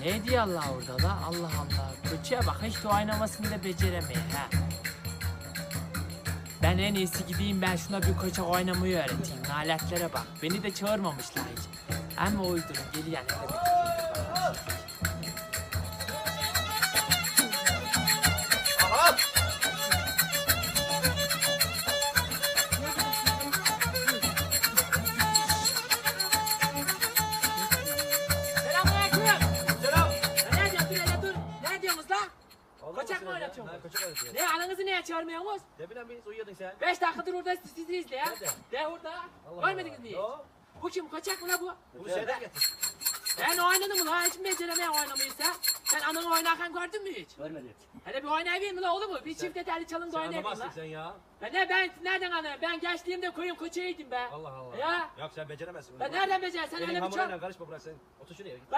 Ne diyor Allah orada la? Allah Allah. Koçuya bak hiç de oynamasını da beceremiyor ha. Ben en iyisi gideyim ben şuna bir koça oynamayı öğreteyim. Naletlere bak. Beni de çağırmamışlar hiç. Ama uydurun gel yani. Kaçak mı oynatıyorsun? Ha, kaçak oynatıyor. Ne ananızı niye çağırmıyorsunuz? Ne bileyim biz uyuyordun sen. Beş dakikadır orada siz- sizi izle ya. Nerede? De orada. Allah Görmediniz mi hiç? Yo. Bu kim? Kaçak mı la bu? Bunu şeyden getir. Ben oynadım mı la? Hiç mi beceremeyen oynamayıysa? Sen ananı oynarken gördün mü hiç? Görmedim. Hele bir oynayayım mı la oğlum mu? Bir çift eterli çalın da Sen oynayayım anlamazsın la. sen ya. Ben ne ben nereden anlarım? Ben gençliğimde koyun koçuyydum be. Allah Allah. Ya. Yok sen beceremezsin. Ben nereden becerem? Sen öyle bir hamuruyla çok... karışma bırak sen. Otur şuraya.